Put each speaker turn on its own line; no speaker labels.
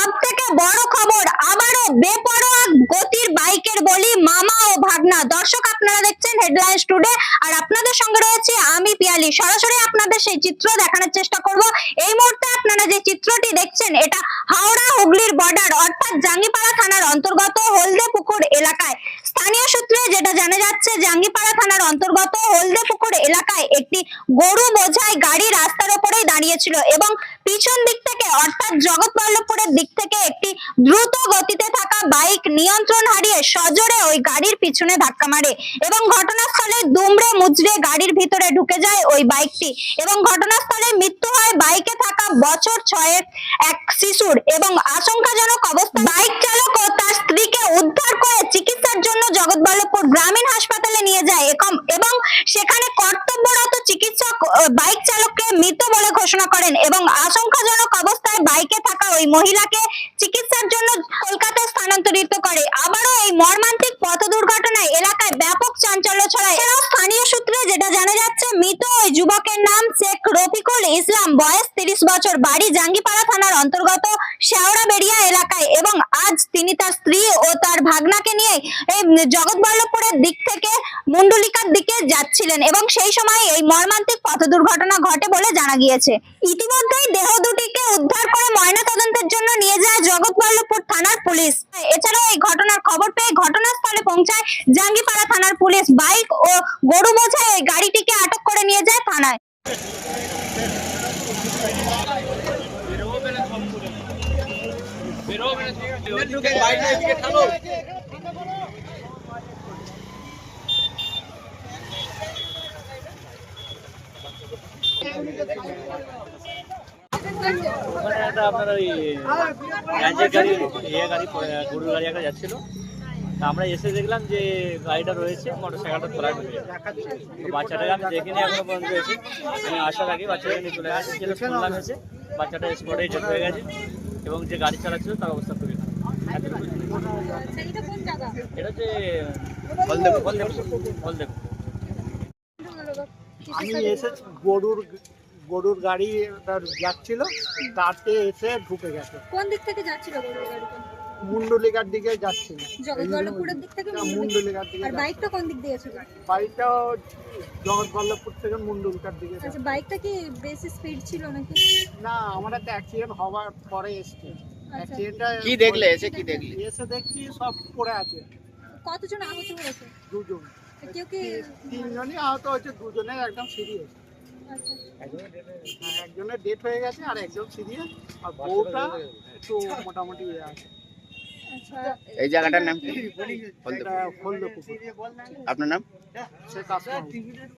সব বড় খবর, আবারও বেপরোয়া গতির বাইকের বলি, মামা ও ভাগনা দর্শক, আপনারা দেখছেন হেডলাইন্স টুডে আর আপনাদের সঙ্গে রয়েছে আমি পিয়ালি। সরাসরি আপনাদের সেই চিত্র দেখানোর চেষ্টা করব। এই মুহূর্তে আপনারা যে চিত্রটি দেখছেন, এটা হাওড়া হুগলির বর্ডার অর্থাৎ জাঙ্গিপাড়া থানার অন্তর্গত হলদে পুকুর এলাকায়। স্থানীয় সূত্রে যেটা জানা যাচ্ছে, জাঙ্গিপাড়া থানার অন্তর্গত হলদে পুকুর এলাকায় একটি গরু বোঝাই গাড়ি রাস্তার ওপরেই দাঁড়িয়েছিল এবং পিছন দিক থেকে জগৎবল্লভপুরের দিক থেকে একটি দ্রুত গতিতে থাকা বাইক নিয়ন্ত্রণ হারিয়ে সজোরে ওই গাড়ির পিছনে ধাক্কা মারে এবং ঘটনাস্থলে দুমড়ে মুচড়ে গাড়ির ভিতরে ঢুকে যায় ওই বাইকটি এবং ঘটনাস্থলে মৃত্যু হয় বাইকে থাকা বছর ছয়েক এক শিশুর এবং আশঙ্কাজনক অবস্থা বাইক চালক ও তার স্ত্রীকে উদ্ধার করে চিকিৎসার জন্য জগৎবল্লভপুর গ্রামীণ হাসপাতালে নিয়ে যায় এবং সেখানে কর্তব্যরত চিকিৎসক বাইক চালককে মৃত বলে ঘোষণা করেন এবং আশঙ্কাজনক থাকা ওই মহিলাকে চিকিৎসার জন্য কলকাতায় স্থানান্তরিত করে। আবারও এই মর্মান্তিক পথ দুর্ঘটনায় এলাকায় ব্যাপক চাঞ্চল্য ছড়ায়। এছাড়াও স্থানীয় সূত্রে যেটা জানা যাচ্ছে, মৃত ওই যুবকের নাম শেখ রফিকুল ইসলাম। বয়স তিরিশ বছর, বাড়ি জাঙ্গিপাড়া থানার অন্তর্গত শেওড়াবেড়িয়া এলাকায় এবং আজ তিনি তার স্ত্রী ও তার ভাগনাকে নিয়ে এই জগৎবল্লভপুরের দিক থেকে মুন্ডলিকার দিকে যাচ্ছিলেন এবং সেই সময় এই মর্মান্তিক পথ দুর্ঘটনা ঘটে বলে জানা গিয়েছে। ইতিমধ্যেই দেহ দুটিকে পুলিশ। এছাড়াও এই ঘটনার খবর পেয়ে ঘটনাস্থলে পৌঁছায় জাঙ্গিপাড়া থানার পুলিশ। বাইক ও গরু ওই গাড়িটিকে আটক করে নিয়ে যায় থানায়।
একটা আপনার ওই গাড়ি গরুর গাড়ি আমরা এসে দেখলাম যে গাড়িটা রয়েছে মোটর সাইকেলটা বাচ্চাটাকে আমি দেখিনি এখনও পর্যন্ত এসে আমি আসার আগে বাচ্চাটাকে চলে যেটা শুনলাম এসে বাচ্চাটা স্পটেই ডেট হয়ে গেছে এবং যে গাড়ি চালাচ্ছিল তার অবস্থা খুবই এটা হলদেব
আমি গরুর গরুর গাড়ি তার যাচ্ছিল তাতে এসে ঢুকে গেছে।
কোন দিক থেকে যাচ্ছিল গরুর গাড়িটা?
মুন্ডলিকার দিকে যাচ্ছিল।
জগৎবল্লভপুরের দিক থেকে
মুন্ডলিকার দিকে
আর বাইকটা কোন দিক দিয়ে ছিল
বাড়িটাও জগৎবল্লভপুর থেকে মুন্ডলিকার দিকে
আচ্ছা বাইকটা কি বেশি স্পিড ছিল নাকি?
না আমার একটা অ্যাক্সিডেন্ট হওয়ার পরে এসছে। অ্যাক্সিডেন্টটা
কি দেখলে? এসে কি দেখলি?
এসে দেখছি সব পড়ে আছে।
কতজন আহত হয়েছে?
দুজন।
কেউ কি
তিনজনই আহত হয়েছে দুজনের একদম সিরিয়াস
আচ্ছা
একজনের ডেট হয়ে গেছে আর একজন সিরিয়াস আর বউটা একটু মোটামুটি ইয়ে আছে।
এই জায়গাটার নাম কি? আপনার নাম?